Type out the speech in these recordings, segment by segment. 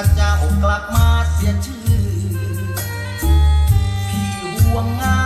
ระเจ้ากลับมาเสียชื่อ พี่ห่วงงาน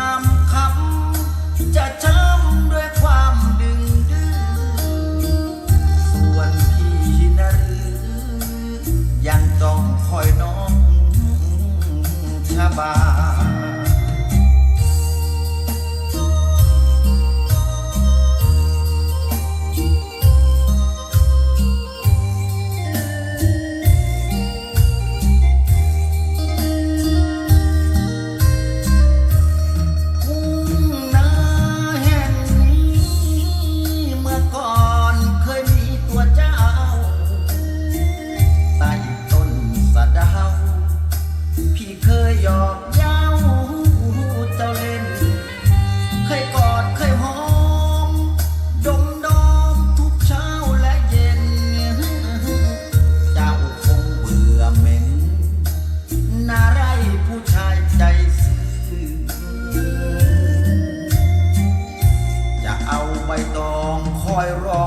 I Cairo.